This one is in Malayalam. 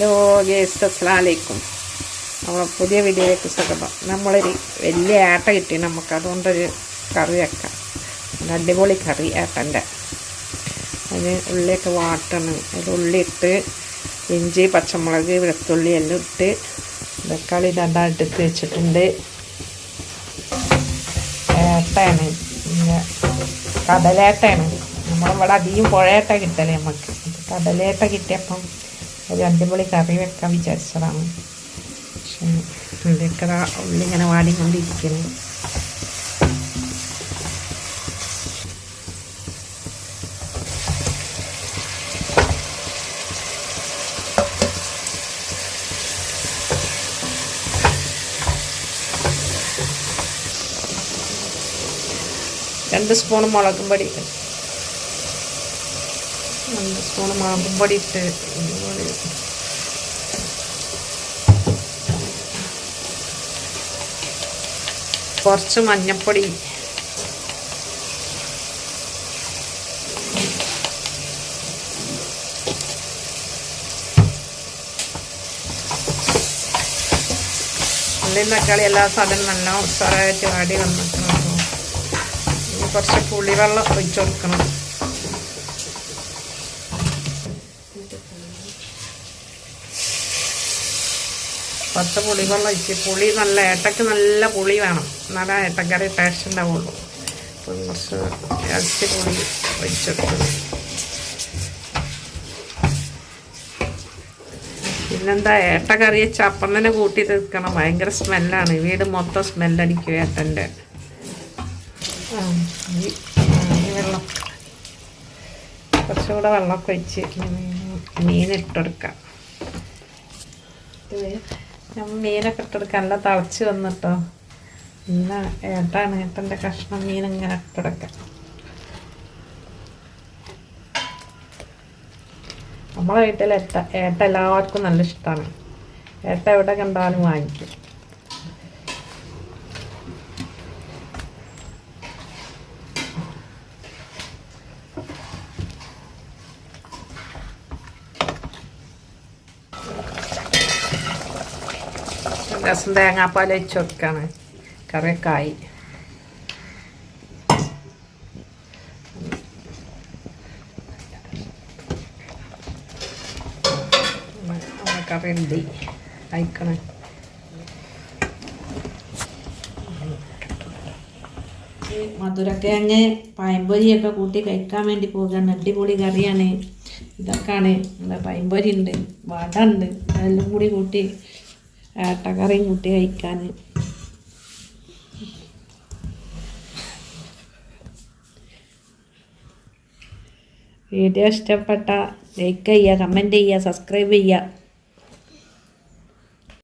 ഹലോ ഗേസ് അസ്സലാമലൈക്കും. നമ്മൾ പുതിയ വീഡിയോയിലേക്ക് സ്വാഗതം. നമ്മളൊരു വലിയ ആട്ട കിട്ടി നമുക്ക്. അതുകൊണ്ടൊരു കറി വെക്കാം. ഒരു അടിപൊളി കറി ഏട്ടന്റെ അതിന് ഉള്ളിയൊക്കെ വാട്ടണം. അതിൽ ഉള്ളി ഇട്ട് ഇഞ്ചി പച്ചമുളക് വെളുത്തുള്ളി എല്ലാം ഇട്ട് തക്കാളി രണ്ടായിട്ട് എടുത്ത് വെച്ചിട്ടുണ്ട്. ഏട്ടയാണ് പിന്നെ കടലേട്ടയാണ്. നമ്മളിവിടെ അധികം പുഴയേട്ട കിട്ടലേ നമുക്ക്. കടലേട്ട കിട്ടിയപ്പം ഒരു അടിപൊളി കറി വെക്കാൻ വിചാരിച്ചതാണ്. പക്ഷേ ഉള്ളിയൊക്കെ ദാ ഉള്ളി ഇങ്ങനെ വാടിക്കൊണ്ടിരിക്കുന്നു. രണ്ട് സ്പൂൺ മുളകും പൊടി. രണ്ട് സ്പൂൺ മുളകും ഇട്ട് കുറച്ച് മഞ്ഞപ്പൊടി. ഉള്ളിയും തക്കാളി എല്ലാ സാധനവും നല്ല ഉസാറായിട്ട് ആടി വന്നിട്ടുണ്ട്. ഇനി കുറച്ച് പുളിവെള്ളം ഒഴിച്ചു കൊടുക്കണം. കുറച്ച് പുളിവെള്ളം ഒഴിച്ച് പുളി നല്ല ഏട്ടയ്ക്ക് നല്ല പുളി വേണം. എന്നാലേ ഏട്ടക്കറി ടേസ്റ്റ് ഉണ്ടാവുള്ളൂ. അപ്പം കുറച്ച് ഇറച്ചി പുളി ഒഴിച്ചെടുത്തു. പിന്നെന്താ ഏട്ടക്കറിയെ ചപ്പന്നനെ കൂട്ടി തീർക്കണം. ഭയങ്കര സ്മെല്ലാണ്. വീട് മൊത്തം സ്മെല്ലടിക്കും ഏട്ടന്റെ വെള്ളം. കുറച്ചുകൂടെ വെള്ളമൊക്കെ ഒഴിച്ച് മീൻ ഇട്ടെടുക്കാം. ഞാൻ മീനൊക്കെ ഇട്ടെടുക്കാൻ നല്ല തിളച്ച് വന്നിട്ടോ. ഇന്ന ഏട്ടാണ് ഏട്ടന്റെ കഷ്ണം മീൻ ഇങ്ങനെ ഇട്ടെടുക്കാം നമ്മളെ വീട്ടിൽ ഏട്ട ഏട്ട എല്ലാവർക്കും നല്ല ഇഷ്ടമാണ്. ഏട്ട എവിടെ കണ്ടാലും വാങ്ങിക്കും. രസം തേങ്ങാപ്പാൽ വെച്ച് വെക്കാണ്. കറിയൊക്കായി. കറി ഉണ്ട് അയക്കണേ മധുരക്കിഴങ്ങ് പഴംപൊരിയൊക്കെ കൂട്ടി കഴിക്കാൻ വേണ്ടി പോകുകയാണ് അടിപൊളി കറിയാണ്. ഇതൊക്കെയാണ്. പഴംപൊരി ഉണ്ട് വട ഉണ്ട്. അതെല്ലാം കൂടി കൂട്ടി ഏട്ടക്കറിയും കൂട്ടി കഴിക്കാൻ വീഡിയോ ഇഷ്ടപ്പെട്ട ലൈക്ക് ചെയ്യുക കമന്റ് ചെയ്യുക സബ്സ്ക്രൈബ് ചെയ്യുക.